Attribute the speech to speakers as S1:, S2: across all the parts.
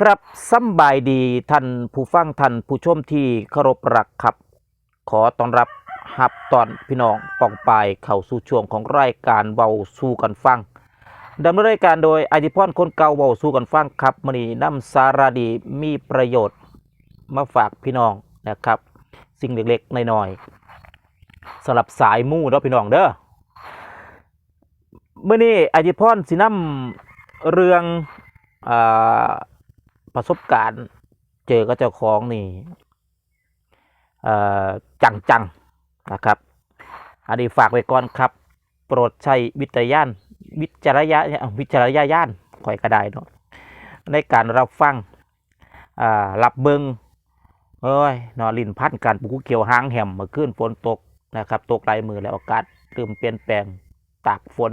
S1: ครับสำบายดีท่านผู้ฟังท่านผู้ชมที่เคารพรักครับ ขอต้อนรับฮับตอนพี่น้องปองปายเข้าสู่ช่วงของรายการเบาสู่กันฟังดำเนินรายการโดยไอธิพรคนเก่าเบาสู่กันฟังครับมอนีน้ำสาระดีมีประโยชน์มาฝากพี่น้องนะครับ สิ่งเล็กๆน้อยๆสำหรับสายมู่เด้อพี่น้องเด้อเมื่อนี้อธิพรสินำเรื่องอ่า ประสบการณ์เจอกับเจ้าของนี่จังๆนะครับ อันนี้ฝากไว้ก่อนครับ โปรดใช้วิจารณญาณวิจารยะวิจารยญาณข่อยก็ได้เนาะในการรับฟังรับเบิงเอ้ยนอลินพันการปลูกเขียวหางแหมมื่อคืนฝนตกนะครับ ตกหลายมือแล้วอากาศเริ่มเปลี่ยนแปลงตากฝน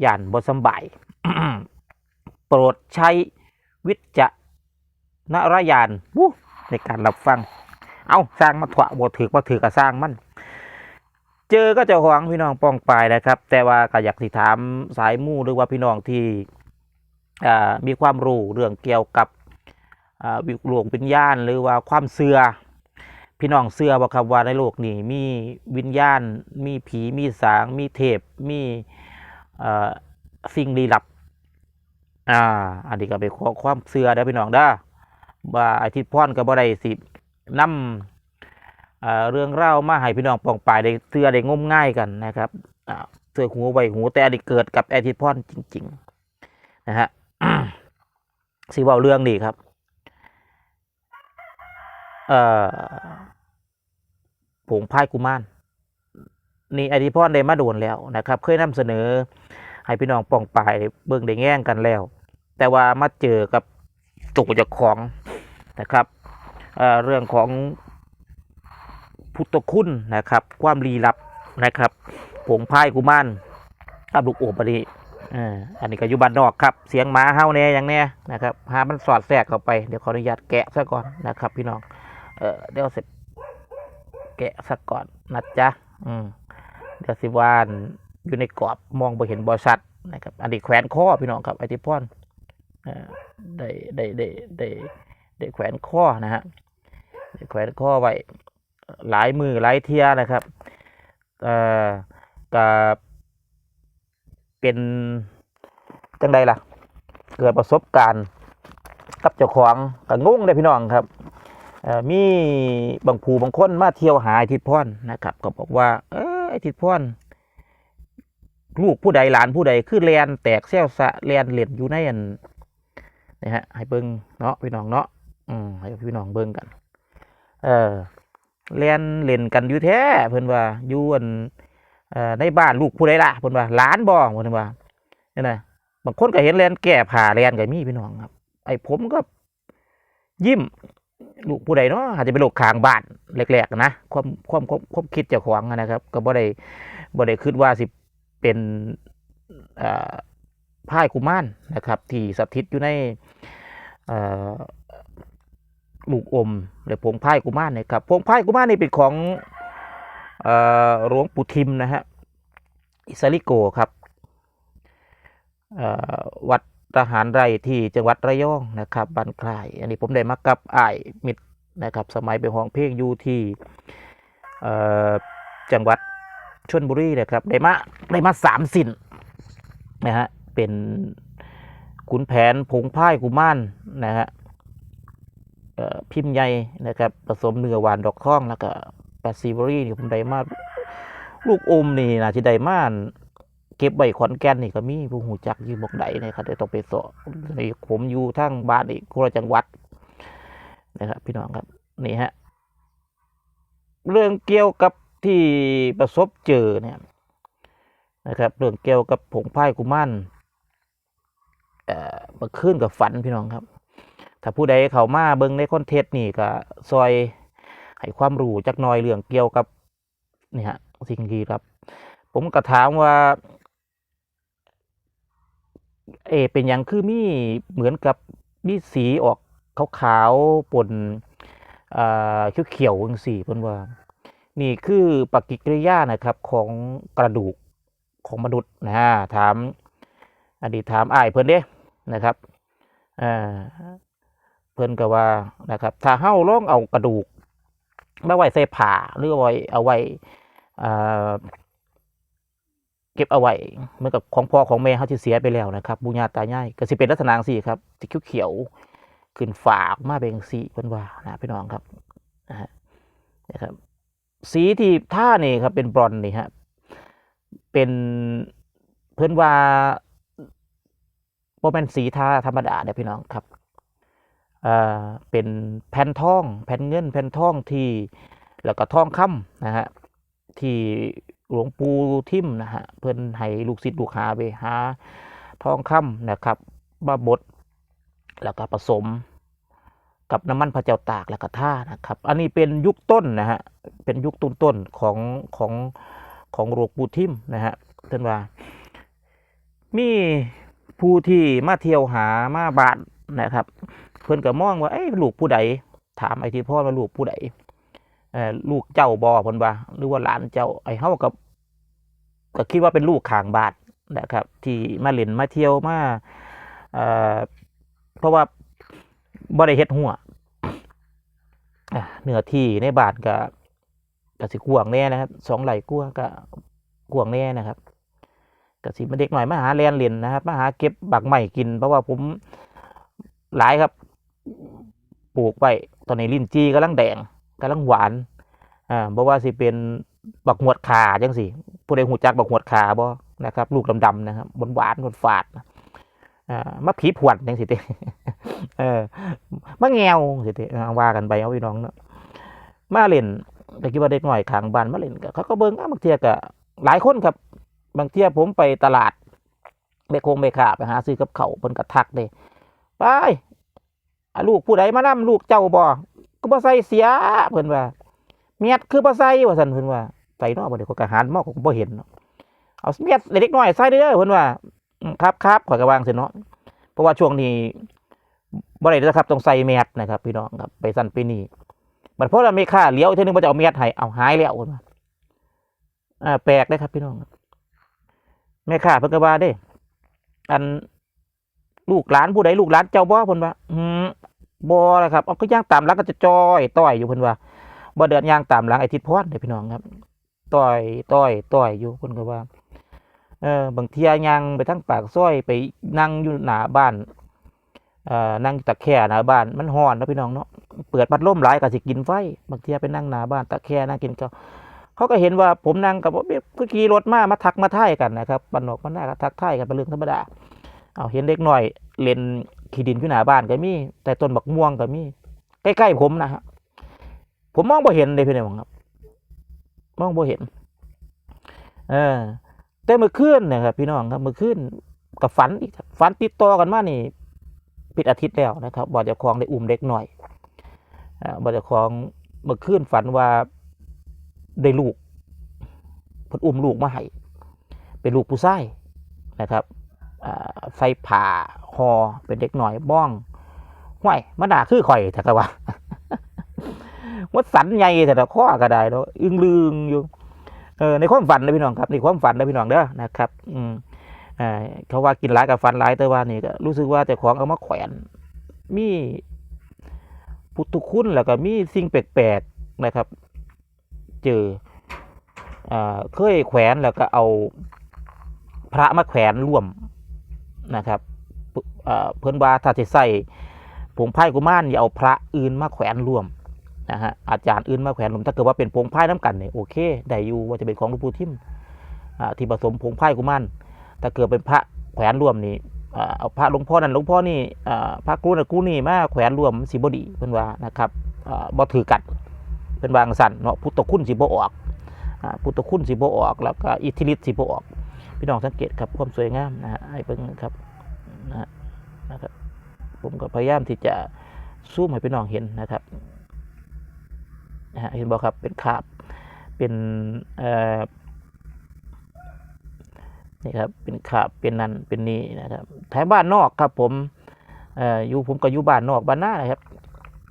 S1: หย่านบ่สำบาย โปรดใช้ วิจารณญาณวู้ในการรับฟัง เอาสร้างมาถวะบทถือว่าถือกับสร้างมัน เจอก็จะหวังพี่น้องป้องปายนะครับ แต่ว่าก็อยากสิถามสายมู่หรือว่าพี่น้องที่มีความรู้เรื่องเกี่ยวกับวิหลวงวิญญาณ หรือว่าความเสื่อพี่น้องเสื่อบ่ครับว่าในโลกนี้มีวิญญาณ มีผีมีสาง มีเทพ มีสิ่งลี้ลับ อ่า อันนี้ก็เป็นข้อความเสื่อเด้พี่น้องด้ว่าอาทิตย์พรก็บ่ได้สินำเอ่อเรื่องเล่ามาให้พี่น้องปองปายได้เสื่อได้งมง่ายกันนะครับอ่าเสื่อหูไว้หูแต่อันนี้เกิดกับอาทิตย์พรจริง ๆ นะฮะสิเว้าเรื่องนี้ครับ เอ่อผงพายกุมารนี่อาทิตย์พรได้มาโดนแล้วนะครับ เคยนำเสนอ ให้พี่น้องป้องปลายเบิ่งได้แง่งกันแล้ว แต่ว่ามาเจอกับตัวเจ้าของนะครับเเรื่องของพุทธคุณนะครับ ความลี้ลับนะครับผงพายกุมารกับลูกโอบอันนี้อ่าอันนี้ก็อยู่บ้านนอกครับ เสียงหมาเห่าแน่อย่างแน่นะครับหามันสอดแทรกเข้าไปเดี๋ยวขออนุญาตแกะซะก่อนนะครับ พี่น้องเออเดี๋ยวเสร็จแกะซะก่อนนะจ๊ะอืมเดี๋ยวสิวาน อยู่ในกรอบมองไปเห็นบอชัดนะครับอันนี้แขวนข้อพี่น้องครับไอติพอนได้ได้ได้ได้ได้แขวนข้อนะฮะได้แขวนข้อไว้หลายมือหลายเทียนะครับเอ่อกับเป็นจังใดล่ะ เกิดประสบการณ์กับเจ้าของกับงงเลยพี่น้องครับอ่อมีบางผู้บางคนมาเที่ยวหาไอทิดพรนะครับ ก็บอกว่า เออไอทิดพร ลูกผู้ใดหลานผู้ใดคือแลนแตกเซลสะแลนเหรียญอยู่ในอันนี่ฮะให้เบิ่งเนาะพี่น้องเนาะอืมให้พี่น้องเบิ่งกัน เออแลนเล่นกันอยู่แท้เพิ่นว่าอยู่อันในบ้านลูกผู้ใดล่ะเพิ่นว่าหลานบ่เพิ่นว่านี่นะบางคนก็เห็นแลนแก้ผ้าแลนก็มีพี่น้องครับ ไอ้ผมก็ยิ้มลูกผู้ใดเนาะอาจจะเป็นลูกขางบ้านแรกๆนะความความความความคิดเจ้าของนะครับ ก็บ่ได้บ่ได้คิดว่าสิ เป็นพายกุมารนะครับ ที่สถิตอยู่ในลูกอมหรือผงพายกุมารนะครับผงพายกุมารนี่เป็นของหลวงปู่ทิมนะฮะอิสริโกครับวัดทหารไร่ที่จังหวัดระยองนะครับบ้านคลาย อันนี้ผมได้มากับอ้ายมิตรนะครับ สมัยไปห้องเพลงอยู่ที่จังหวัด ชนบุรีนะครับได้มาได้มาสามสินนะฮะเป็นขุนแผนผงพ่ายกุมารนะฮะพิมพ์ใหญ่นะครับผสมเนื้อหวานดอกข้องแล้วก็แปซิเบรี่นี่ผมได้มาลูกอมนี่นะที่ได้มาเก็บใบขอนแก่นนี่ก็มีผู้หูจักยืมบอกใดนะครับเดี๋ยวต้องไปสอบนี่ผมอยู่ทั้งบ้านอีกคนละจังหวัดนะครับพี่น้องครับนี่ฮะเรื่องเกี่ยวกับ ที่ประสบเจอเนี่ยนะครับเรื่องเกี่ยวกับผงพายกุมารเอ่อมาขึ้นกับฝันพี่น้องครับ ถ้าผู้ใดเขามาเบิ่งในคอนเทนต์นี่ก็ซอยให้ความรู้จักหน่อยเรื่องเกี่ยวกับนี่ฮะสิ่งที่ครับ ผมก็ถามว่า เอ เป็นอย่างคือมีเหมือนกับมีสีออกขาวๆปนอ่าเขียวๆจังซี่เพิ่นว่า นี่คือปฏิกิริยานะครับของกระดูกของมนุษย์นะฮะถามอดีตถามอ้ายเพื่อนเด้นะครับอ่าเพิ่อนก็ว่านะครับ ถ้าเฮาล่องเอากระดูกมาไว้ใส่ผ้าหรือเอาไว้เอาไว้อ่าเก็บเอาไว้เหมือนกับของพ่อของแม่เฮาที่เสียไปแล้วนะครับบุญญาตายายก็สิเป็นลักษณะจังซี่ครับสีเขียวขึ้นฝากมาเป็นจังซี่เพิ่นว่านะพี่น้องครับนะฮะนะครับ สีที่ท่านี่ครับเป็นบรอนนี่ฮะเป็นเพิ่อนว่าบ่แม่นสีท่าธรรมดาเด้อพี่น้องครับเอ่อเป็นแผ่นทอง แผ่นเงิน แผ่นทองที่แล้วก็ทองคำนะฮะที่หลวงปู่ทิมนะฮะเพิ่อนให้ลูกศิษย์ลูกหาไปหาทองคำนะครับมาบดแล้วก็ผสม กับน้ำมันพระเจ้าตากแล้วก็ท่านะครับ อันนี้เป็นยุคต้นนะฮะเป็นยุคต้นต้นๆของของของหลวงปู่ทิมนะฮะเพิ่นว่า มีผู้ที่มาเที่ยวหามาบานนะครับ เพิ่อนก็มองว่าเอ้ลูกผู้ใดถามไอ้ที่พ่อว่าลูกผู้ใดเออลูกเจ้าบ่เพิ่นว่าหรือว่าหลานเจ้าไอ้เฮากับก็คิดว่าเป็นลูกขางบานนะครับ ที่มาเล่นมาเที่ยวมาเอ่อเพราะว่า บ่ได้เฮ็ดหัวเนื้อที่ในบานก็ก็สิกวางแน่นะครับสองไหลกลัวก็กวางแน่นะครับก็สิมาเด็กหน่อยมาหาแลนเล่นนะครับมาหาเก็บบักใหม่กิน เพราะว่าผมหลายครับ ปลูกไปตอนนี้ลิ้นจีกำลังแดงกำลังหวานอ่าเพราะว่าสิเป็นบักหวดขาจังสิผู้ใดหูจักบักหวดขาบ่นะครับ ลูกดำๆนะครับหวานหวานๆฝาดอ่ามะผีผวนจังสิเต้ เออมาแงวสิเอว่ากันไปเอาพี่น้องเนาะมาเล่นก็คิดว่าเด็กหน่อยขางบ้านมาเล่นก็เขาก็เบิ่งอะบางเทียก็หลายคนครับ บางเทียผมไปตลาดไปคงไปขาไปหาซื้อกับเขาเพิ่นก็ทักเลยไปลูกผู้ใดมานํลูกเจ้าบ่ก็บ่ใส่เสียเพิ่นว่าเมียดคือบ่ใส่ว่าซั่นเพิ่นว่าใส่เนาะบ่ได้ก็กระหารมอกก็บ่เห็นเอาเมียดเด็กน้อยใส่เด้อเพิ่นว่า ครับครับข่อยก็วางซิเนาะเพราะว่าช่วงนี้ บ่ได้นะครับต้องใส่แมสนะครับ พี่น้องครับไปสั่นไปนี่บัดเพราะเราไม่ค่าเลี้ยวอีกเทีนึงมันจะเอาแมสให้เอาหายแล้วคนมาอ่าแปลกเลยครับ พี่น้องครับแม่ค้าเพิ่นก็ว่าเด้ อันลูกหลานผู้ใดลูกหลานเจ้าบ่เพิ่นว่า อืมบ่ละครับเอาก็ย่างตามหลังก็จะจอยต้อยอยู่เพิ่นว่าบ่เดินย่างตามหลังไอ้ทิศพรเด้พี่น้องครับต้อยต้อยต้อยอยู่เพิ่นก็ว่า เออบางเทียย่างไปทั้งปากซอยไปนั่งอยู่หน้าบ้าน นั่งตะแคร่หน้าบ้านมันร้อนนะพี่น้องเนาะเปิดพัดลมหลายก็สิกินไฟบางทีไปนั่งหน้าบ้านตะแคร่นั่งกินก็เขาก็เห็นว่าผมนั่งกับก็ขี่รถมามาทักมาท่ายกันนะครับปันนอกมันหน้าก็ทักท่ายกันเป็นเรื่องธรรมดาเอาเห็นเด็กหน่อยเล่นขี่ดินที่หน้าบ้านก็มี แต่ต้นบักม่วงก็มี ใกล้ๆผมนะฮะผมมองบ่เห็นเลยพี่น้องครับ มองบ่เห็น เออแต่เมื่อคืนนะครับพี่น้องครับเมื่อคืนกับฝันอีกฝันติดต่อกันมานี่ ปิดอาทิตย์แล้วนะครับบ่เจะคลองได้อุ้มเด็กหน่อยอ่าบ่เจะคลองเมื่อคืนฝันว่าได้ลูกเพิ่นอุ้มลูกมาให้เป็นลูกผู้ชายนะครับใส่ผ้าหอเป็นเด็กหน่อยบ้องห้วยมันน่าคือข่อยแต่ก็ว่าวัดสันใหญ่แต่ละข้อก็ได้เนาะอึ้งลืงอยู่เออในความฝันนะพี่น้องครับในความฝันนะพี่น้องเด้อนะครับ อืม เขาว่ากินหลายกับฟันหลายแต่ว่านี่ก็รู้สึกว่าแต่ของเอามาแขวน มีพุทธคุณแล้วก็มีสิ่งแปลกๆนะครับ เจออ่าเคยแขวนแล้วก็เอาพระมาแขวนร่วมนะครับเพิ่นว่าถ้าจะใส่ผงไพ่กุมารอย่าเอาพระอื่นมาแขวนร่วมนะฮะอาจารย์อื่นมาแขวนร่วมถ้าเกิดว่าเป็นผงไพ่น้ำกันเนี่ยโอเคได้อยู่ว่าจะเป็นของหลวงปู่ทิมที่ผสมผงไพ่กุมาร ถ้าเกิดเป็นพระแขวนรวมนี่เอาพระหลวงพ่อนั่นหลวงพ่อนี่พระกูนั่นกู้นี่มาแขวนรวมสิบดีเพิ่นว่านะครับอ่าบ่ถือกัดเป็นวางสันเนาะพุทธคุณสิบ่ออกพุทธคุณสิบ่ออก แล้วก็อิทธิฤทธิ์สิบ่ออก พี่น้องสังเกตครับความสวยงามนะฮะให้เบิ่งครับนะนะครับผมก็พยายามที่จะซูมให้พี่น้องเห็นนะครับนะฮะเห็นบ่ครับเป็นคาบเป็นเอ่อ นี่ครับเป็นขาบเป็นนันเป็นนี่นะครับแถวบ้านนอกครับผมเอ่ออยู่ผมก็อยู่บ้านนอกบ้านหน้านะครับ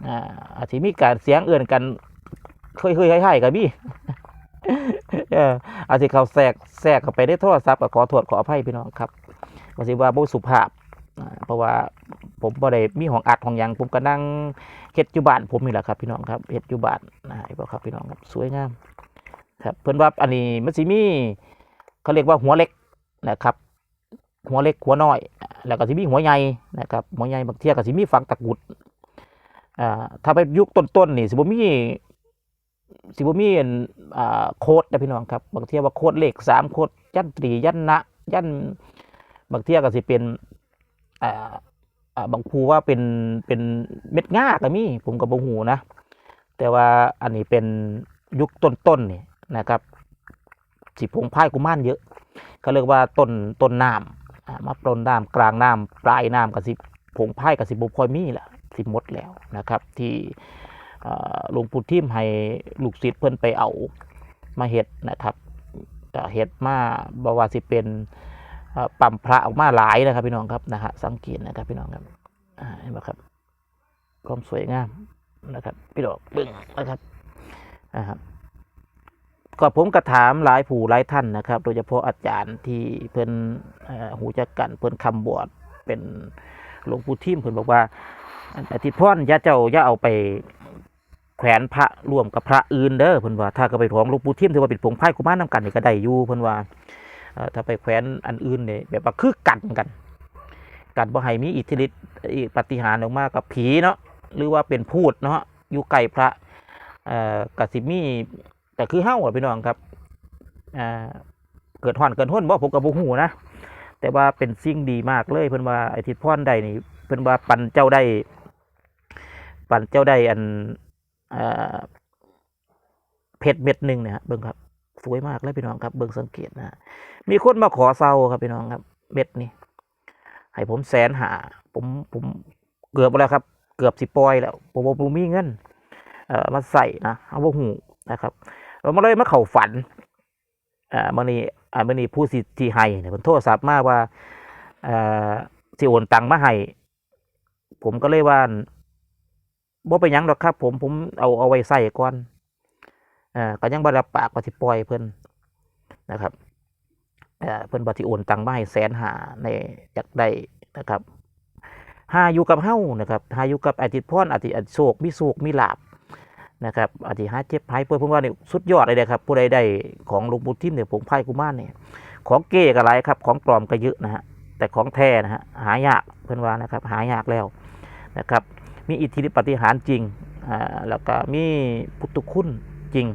S1: อ่าอาจจะมีการเสียงเอื่อนกันเคยเคยให้ๆกับพี่เอออาจจะเขาแทรกแทรกเข้าไปได้โทรศัพท์ก็ขอโทษขออภัยพี่น้องครับว่าสิว่าบ่สุภาพเพราะว่าผมบ่ได้มีห้องอัดห้องยังผมก็นั่งเฮ็ดอยู่บ้านผมนี่แหละครับ พี่น้องครับเฮ็ดอยู่บ้านนะเห็นบ่ครับพี่น้องครับสวยงามครับเพิ่นว่าอันนี้มันสิมีเขาเรียกว่าหัวเล็ก นะครับหัวเล็กหัวน้อย แล้วก็สิมีหัวใหญ่นะครับหัวใหญ่บางเทียก็สิมีฝังตะกุดอ่าถ้าไปยุคต้นๆนี่สิบ่มีสิบ่มีอันอ่าโคดนะพี่น้องครับบางเที่ยว่าโคดเลขสามโคดยันตรียันนะยันบางเที่ยก็สิเป็นอ่าอ่าบางภูว่าเป็นเป็นเม็ดง่าก็มีผมก็บ่ฮู้นะ แต่ว่าอันนี้เป็นยุคต้นๆนี่นะครับสิผงพายกุมารเยอะ เขาเรียกว่าต้นต้นน้ำมาปลนน้ำกลางน้ำปลายน้ำกับสิผงไพ่กับสิบุพอยมีแหละสิมดแล้วนะครับ ที่หลวงปู่ทิมให้ลูกศิษย์เพิ่อนไปเอามาเฮ็ดนะครับก็เฮ็ดมาบาวาสิเป็นปั๊มพระออกมาหลายนะครับ พี่น้องครับนะฮะสังเกตนะครับพี่น้องครับเห็นไหมครับความสวยงามนะครับ พี่ดอกเบึ้งนะครับนะครับ ก็ผมก็ถามหลายผู้หลายท่านนะครับ โดยเฉพาะอาจารย์ที่เพิ่นเอ่อหูจักกันเพิ่นคำบวชเป็นหลวงปู่ทิมเพิ่นบอกว่าอาทิตย์พ่อนย่าเจ้าย่าเอาไปแขวนพระร่วมกับพระอื่นเด้อเพิ่นว่าถ้าก็ไปของหลวงปู่ทิมถือว่าเป็นผงไพ่กุมารนำกันนี่ก็ได้อยู่เพิ่นว่าถ้าไปแขวนอันอื่นเนี่ยแบบว่าคือกันกันกันบ่ให้มีอิทธิฤทธิ์ปฏิหารออกมากับผีเนาะหรือว่าเป็นพูดเนาะอยู่ใกลพระกสิมี แต่คือเฮ้าอะพี่น้องครับอ่าเกิดห่อนเกิดห้นบ่ผมกับบุหูนะแต่ว่าเป็นสิ่งดีมากเลยเพิ่นว่าไอทิศพรใดนี่เพิ่นว่าปันเจ้าได้ ปันเจ้าได้อันอ่าเพชรเม็ดหนึ่งเนี่ยฮะเบิ่งครับ สวยมากเลยพี่น้องครับ เบิ่งสังเกตนะมีคนมาขอเซาครับพี่น้องครับ เม็ดนี่ให้ผมแสนหา ผมผมเกือบแล้วครับ เกือบสิปอยแล้ว ผมบ่ผมมีเงิน เอ่อมาใส่นะเอาบ่หูนะครับ เรามาเลยมาเข้าฝันอ่ามื่อนี้อ่ามื่อนี้ผู้สิที่ให้เนี่ยผมโทรศัพท์มาว่าเอ่อสิโอนตังมาให้ผมก็เลยว่าบ่ไปยังหรอกครับ ผมผมเอาเอาไว้ใส่ก่อนอ่าก็ยังบ่รับปากว่าสิปล่อยเพิ่นนะครับเอ่อเพิ่นบ่สิโอนตังมาให้แสนหาในอยากได้นะครับหาอยู่กับเฮานะครับหาอยู่กับอาทิตย์พรอาทิตย์โศกมีโศกมีลาบ นะครับอาทิหาเจ็บหายป่วยผมว่านี่สุดยอดเลยนะครับ ผู้ใดได้ของหลวงปู่ทิมเนี่ยผงไพ่กุมารเนี่ยของเก้ก็หลายครับ ของปลอมก็เยอะนะฮะแต่ของแท้นะฮะหายากเพื่อนว่านะครับ หายากแล้วนะครับ มีอิทธิฤทธิปฏิหารจริงอ่าแล้วก็มีพุทธคุณจริง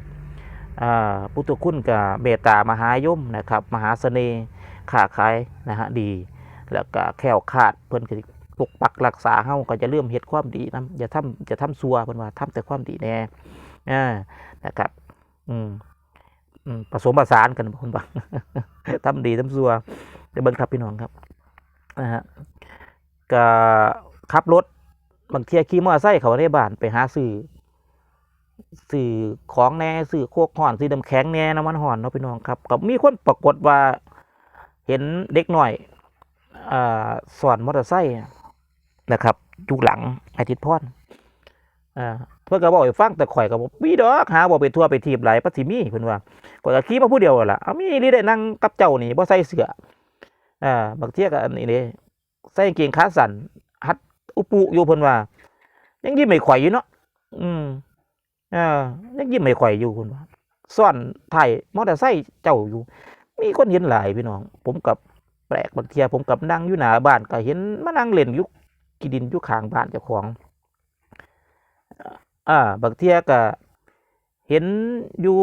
S1: อ่าพุทธคุณกับเมตตามหายมนะครับ มหาเสน่ห์ค้าขายนะฮะดี แล้วก็แค้วคาดเพื่อนก็สิ ปกปักรักษาเฮาก็จะเริ่มเฮ็ดความดีนะอย่าทำอย่าทำซัวเพิ่นว่าทำแต่ความดีแน่อ่านะครับ อืมอืมผสมผสานกันคนบังทำดีทำซัวเดี๋ยวเบิ่งครับพี่น้องครับนะฮะก็ขับรถบางเทียขี่มอเตอร์ไซค์เขาในบ้านไปหาซื้อซื้อของแน่ซื้อโคกห่อนซื้อน้ำแข็งแน่น้ำมันห่อนเนาะพี่น้องครับก็มีคนปรากฏว่าเห็นเด็กหน่อยอ่าสอนมอเตอร์ไซค์ นะครับอยู่หลังอาทิตย์พอ่าเพื่อนก็บอกฟังแต่ข่อยก็บอกมีดอกหาบอกไปทั่วไปทีบหลายปัสสิมีเพิ่นว่าข่อยก็ขี่มาผู้เดียวล่ะเอามีนี่ได้นั่งกับเจ้านี่บ่ใส่เสื้ออ่าบางเที่ยก็อันนี้ใส่กางเกงขาสั้นหัดอุปุอยู่เพิ่นว่า ยังยิ้มไม่ข่อยอยู่เนาะอืมอ่ายังยิ้มไม่ข่อยอยู่เพิ่นว่าซ่อนถ่ายมอเตอร์ไซค์เจ้าอยู่ มีคนเห็นหลายพี่น้อง ผมกับแปลกบางเที่ยผมกับนั่งอยู่หน้าบ้านก็เห็นมานั่งเล่นอยู่ กีดินอยู่ข้างบ้านเจ้าของอ่าบางเทียก็เห็นอยู่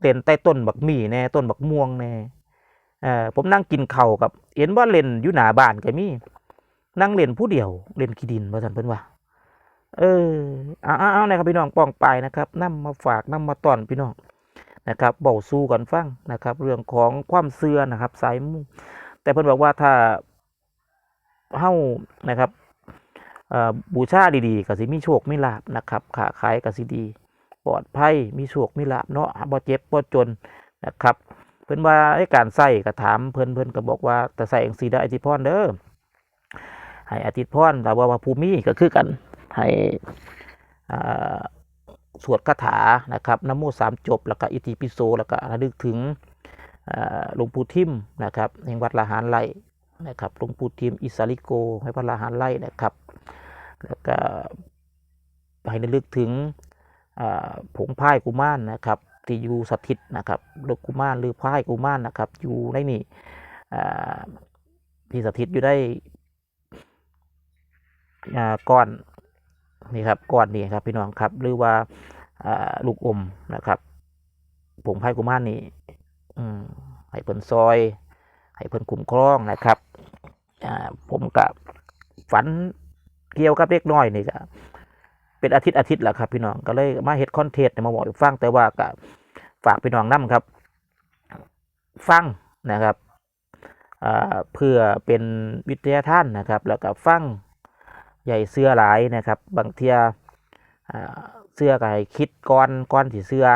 S1: เต้นใต้ต้นบักมี่แน่ต้นบักม่วงแน่เอ่าผมนั่งกินเข้ากับ เห็นว่าเล่นอยู่หน้าบ้านก็มีนั่งเล่นผู้เดียวเล่นขี้ดินว่าซั่นเพิ่นว่าเออเอาเอาเอานะครับพี่น้องป้องไปนะครับนํมาฝากนํมาต้อนพี่น้องนะครับเบาสู้กันฟังนะครับ เรื่องของความเชื่อนะครับสายมูแต่เพิ่นบอกว่าถ้า เฮานะครับบูชาดีๆก็สิมีโชคมีลาบนะครับค้าขายก็สิดี ปลอดภัยมีโชคมีลาบเนาะบ่เจ็บบ่จนนะครับ เพิ่นว่าไอ้การใส่ก็ถามเพิ่นเพิ่นก็บอกว่าแต่ใส่จังซี่ได้อธิพรเด้อให้อธิพรแล้วว่ว่าภูมิก็คือกันให้สวดคาถานะครับนโมสามจบ แล้วก็อิติปิโสแล้วก็ระลึกถึงหลวงปู่ทิมนะครับแห่งวัดละหารไร่ นะครับหลวงปู่ทิมอิสาลิโกให้พระราหารไล่นะครับ แล้วก็ให้ระลึกถึงผงพายกุมารนะครับที่อยู่สถิตนะครับหรือกุมารหรือพายกุมารนะครับ อยู่ในนี่ที่สถิตอยู่ได้อ่าก้อนนี่ครับก้อนนี้ครับพี่น้องครับ หรือว่าลูกอมนะครับผงพายกุมารนี่ให้เพิ่นซอย ให้เพิ่นคุ้มครองนะครับอ่าผมกับฝันเกี่ยวกับเล็กน้อยนี่ก็เป็นอาทิตย์อาทิตย์แหละครับ พี่น้องก็เลยมาเฮ็ดคอนเทนต์มาบอกฟังแต่ว่าก็ฝากพี่น้องนํครับ ฟังนะครับเพื่อเป็นวิทยาท่านนะครับ แล้วก็ฟังใหญ่เสื้อหลายนะครับ บางเทียเสื้อก็ให้คิดก่อนก่อนสิเสื้อ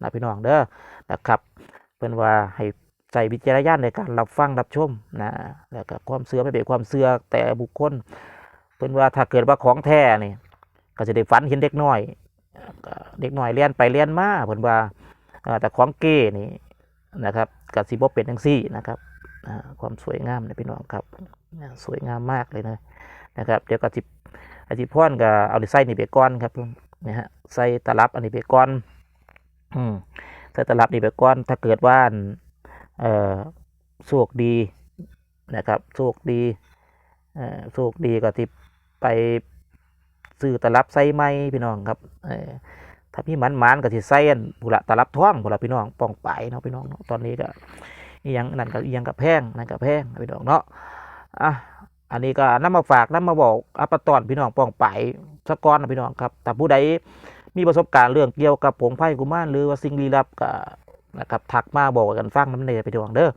S1: นะพี่น้องเด้อนะครับเพิ่นว่าให้ ใส่วิจารณญาณในการรับฟังรับชมนะแล้วก็ความเชื่อไม่เป็นความเชื่อแต่บุคคลเพิ่นว่าถ้าเกิดว่าของแท้นี่ก็จะได้ฝันเห็นเด็กน้อย เด็กน้อยเลียนไปเลียนมาเพิ่นว่าแต่ของเก้นี่นะครับก็สิบ่เป็นจังซี่นะครับความสวยงามนะพี่น้องครับสวยงามมากเลยนะนะครับ เดี๋ยวก็สิบอาจิพรก็เอาใส่นี่ไปก่อนครับนะฮะใส่ตลับอันนี้ไปก่อนอืมใส่ตลับนี่ไปก่อนถ้าเกิดว่า เอ่อโชคดีนะครับโชคดีเอ่อโชคดีก็ที่ไปซื้อตลับใส่ไม้พี่น้องครับเอ่อถ้าพี่มันมันก็สิใส่อันผู้ละตลับท่องผู้ละพี่น้องป้องไปเนาะพี่น้องเนาะตอนนี้ก็ยังนั่นก็ยังกับแพงนั่นกับแพงพี่น้องเนาะอะอันนี้ก็นำมาฝากนำมาบอกอัปตอนพี่น้องป้องไปสะก้อนนะพี่น้องครับแต่ผู้ใดมีประสบการณ์เรื่องเกี่ยวกับผงไพ่กุมารหรือว่าสิ่งลี้ลับก็ นะครับทักมาบอกกันฟังน้ำเนยไปดวงเด้อ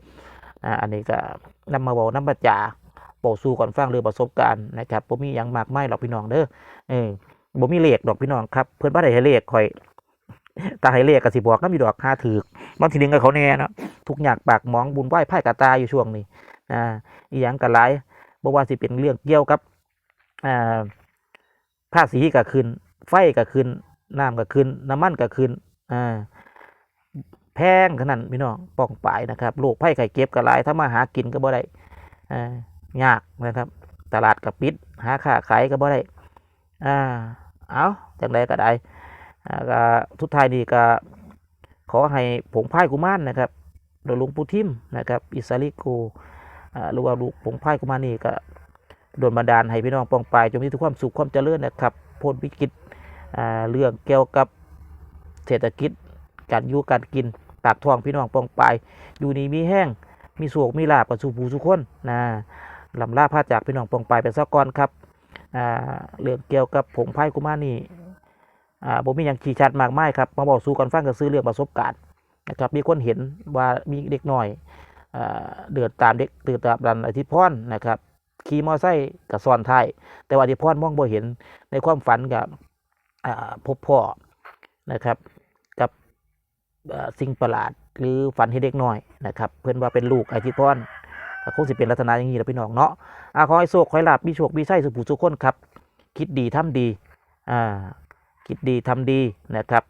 S1: อ่าอันนี้ก็นำมาบอกน้ำบัจจาบอกสู่ก่อนฟังเรื่องประสบการณ์นะครับผมมีอย่างมากไม่หรอกพี่น้องเด้อเออบ่มีเลขดอกพี่น้องครับ เพื่อนบ้านได้ให้เลขคอยตาให้เลขกับสิบอกน้ำมีดอกหาถือกบางทีนึงกับเขาแน่เนาะทุกอย่างปากมองบุญไหว้ไพ่กระตาอยู่ช่วงนี้อ่าอีหยังกันหลายบ่ว่าสิเป็นเรื่องเกี่ยวกับอ่าภาษีก็ขึ้น ไฟก็ขึ้นน้ำก็ขึ้นน้ำมันก็ขึ้นอ่า พงขนาดพี่น้องป้องปายนะครับโรคภัยไข้เจ็บก็หลายถ้ามาหากินก็บ่ได้อ่ายากนะครับ ตลาดก็ปิด หาค่าขายก็บ่ได้อ่าเอาจังใดก็ได้ก็ทุกท้ายนี่ก็ขอให้ผงพายกุมารนะครับโดยหลวงปู่ทิมนะครับอิสาลิโกอ่าหรือว่าลูกผงพายกุมารนี่ก็โดนบันดาลให้พี่น้องป้องปายจงมีทุกความสุขความเจริญนะครับพ้นวิกฤตเรื่องเกี่ยวกับเศรษฐกิจการอยู่การกิน ปากท้องพี่น้องปองปายอยู่นี่มีแห้งมีสวกมีลาบกับสู่ผู้สุคนนะลำลาพาจากพี่น้องปองปายเป็นซะกอนครับอ่าเรื่องเกี่ยวกับผงไพ่กุมานี่อ่าผมมีอย่างชี้ชัดมากมายครับมาบอกสู่กันฟังกับซื้อเรื่องประสบการณ์นะครับมีคนเห็นว่ามีเด็กหน้อยอ่าเดือดตามเด็กตื่นตามดันอธิพรนะครับขี่มอไซค์กับซ้อนท้ายแต่ว่าอธิพรมองบ่เห็นในความฝันกับอ่าพบพ่อนะครับ สิ่งประหลาดหรือฝันให้เด็กน้อยนะครับเพื่อนว่าเป็นลูกไอทิพรก็คงสิเป็นลักษณะอย่างนี้แหละพี่น้องเนาะอาขอให้โชคขอให้ลาบมีโชคมีไส้สุขผู้สุขคนครับ คิดดีทำดีอ่าคิดดีทำดีนะครับ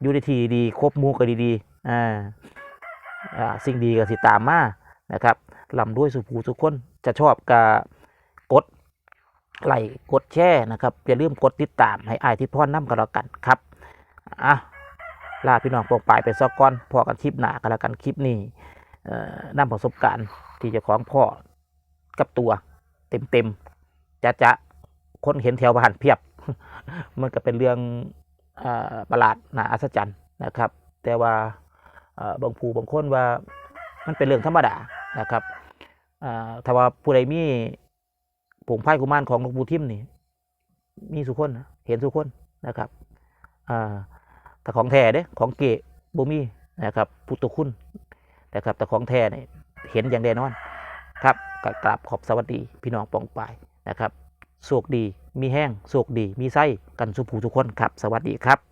S1: อยู่ในที่ดีคบมูก็ดีๆอ่าอ่าสิ่งดีก็สิตามมานะครับลำด้วยสุขผู้สุขคนจะชอบกับกดไลค์กดแชร์นะครับอย่าลืมกดติดตามให้อายที่พ่อน้ำกันแล้วกันครับอะ ลาพี่น้องโปรปลายไปซะก่อนพอกันคลิปหนากันแล้วกันคลิปนี้เอ่อนำประสบการณ์ที่จะของพ่อกับตัว เต็มเต็มๆจะจะคนเห็นแถวบ้านเพียบ มันก็เป็นเรื่องอประหลาดน่าอัศจรรย์นะครับ แต่ว่าบางผู้บางคนว่ามันเป็นเรื่องธรรมดานะครับอ่าถ้าว่าผู้ใดมีผงไพ่กุมารของหลวงปู่ทิมนี่ มีสุขคนเห็นสุขคนนะครับอ่า แต่ของแท้เด้ของเกะบ่มีนะครับพุทธคุณนะครับแต่ของแท้เนี่ยเห็นอย่างแน่นอนครับก็กราบขอบสวัสดีพี่น้องปองปายนะครับโชคดีมีแห้งโชคดีมีไส้กันสุภูทุกคนครับ สวัสดีครับ